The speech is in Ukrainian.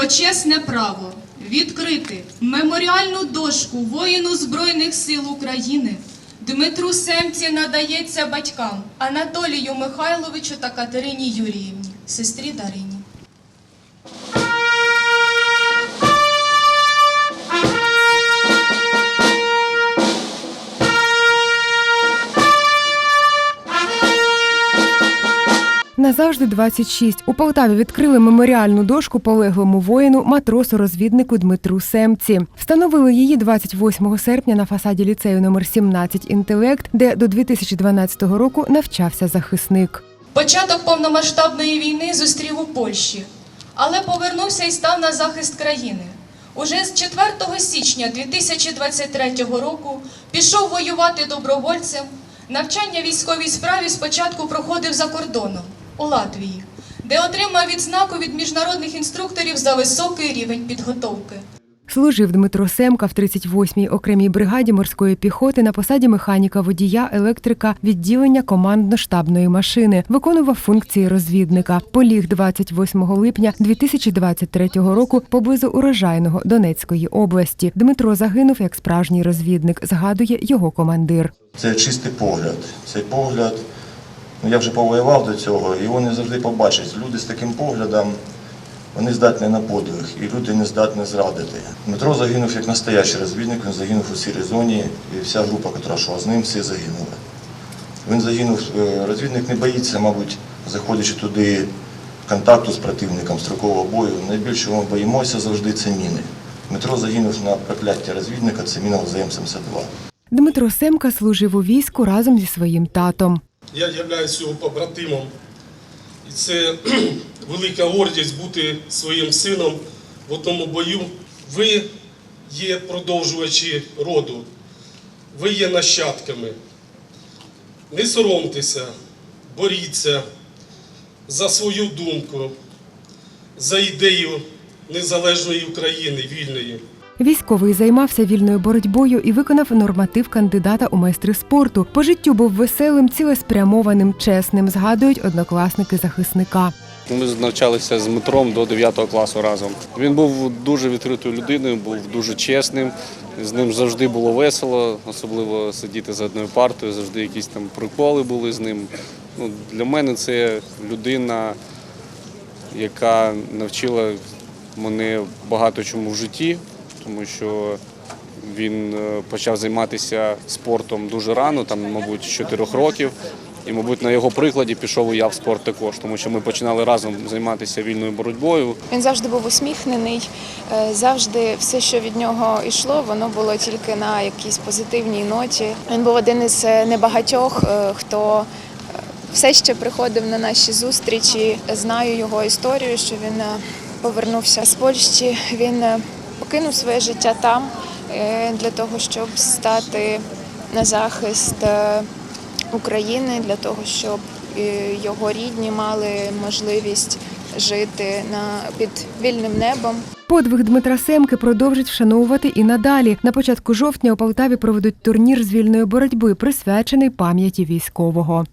почесне право відкрити меморіальну дошку воїну Збройних сил України Дмитру Семці надається батькам Анатолію Михайловичу та Катерині Юріївні, сестрі Дарині. Назавжди 26. У Полтаві відкрили меморіальну дошку полеглому воїну, матросу-розвіднику Дмитру Семці. Встановили її 28 серпня на фасаді ліцею номер 17 інтелект, де до 2012 року навчався захисник. Початок повномасштабної війни зустрів у Польщі, але повернувся і став на захист країни. Уже з 4 січня 2023 року пішов воювати добровольцем. Навчання військовій справі спочатку проходив за кордоном у Латвії, де отримав відзнаку від міжнародних інструкторів за високий рівень підготовки. Служив Дмитро Семка в 38-й окремій бригаді морської піхоти на посаді механіка водія, електрика, відділення командно-штабної машини. Виконував функції розвідника. Поліг 28 липня 2023 року поблизу урожайного Донецької області. Дмитро загинув як справжній розвідник. Згадує його командир. Це чистий погляд. Цей погляд, ну я вже повоював до цього, і вони завжди побачать. Люди з таким поглядом, вони здатні на подвиг, і люди не здатні зрадити. Дмитро загинув як настоящий розвідник, він загинув у сірій зоні, і вся група, яка йшла з ним, всі загинули. Він загинув, е, розвідник не боїться, мабуть, заходячи туди контакту з противником, строкового бою. Найбільше ми боїмося завжди це міни. Дмитро загинув на прокляття розвідника, це міна ЗМ-72. Дмитро Семка служив у війську разом зі своїм татом. Я являюсь його побратимом. І це велика гордість бути своїм сином в одному бою. Ви є продовжувачі роду, ви є нащадками. Не соромтеся, боріться за свою думку, за ідею незалежної України, вільної. Військовий займався вільною боротьбою і виконав норматив кандидата у майстри спорту. По життю був веселим, цілеспрямованим, чесним, згадують однокласники захисника. Ми навчалися з Дмитром до 9 класу разом. Він був дуже відкритою людиною, був дуже чесним. З ним завжди було весело, особливо сидіти за одною партою, завжди якісь там приколи були з ним. Ну, для мене це людина, яка навчила мене багато чому в житті, тому що він е, почав займатися спортом дуже рано, там, мабуть, з 4 років. І, мабуть, на його прикладі пішов і я в спорт також, тому що ми починали разом займатися вільною боротьбою. Він завжди був усміхнений, е, завжди все, що від нього йшло, воно було тільки на якійсь позитивній ноті. Він був один із е, небагатьох, хто все ще приходив на наші зустрічі. Знаю його історію, що він повернувся з Польщі. Він покинув своє життя там е, для того, щоб стати на захист е, України, для того, щоб е, його рідні мали можливість жити на під вільним небом. Подвиг Дмитра Семки продовжать вшановувати і надалі. На початку жовтня у Полтаві проведуть турнір з вільної боротьби, присвячений пам'яті військового.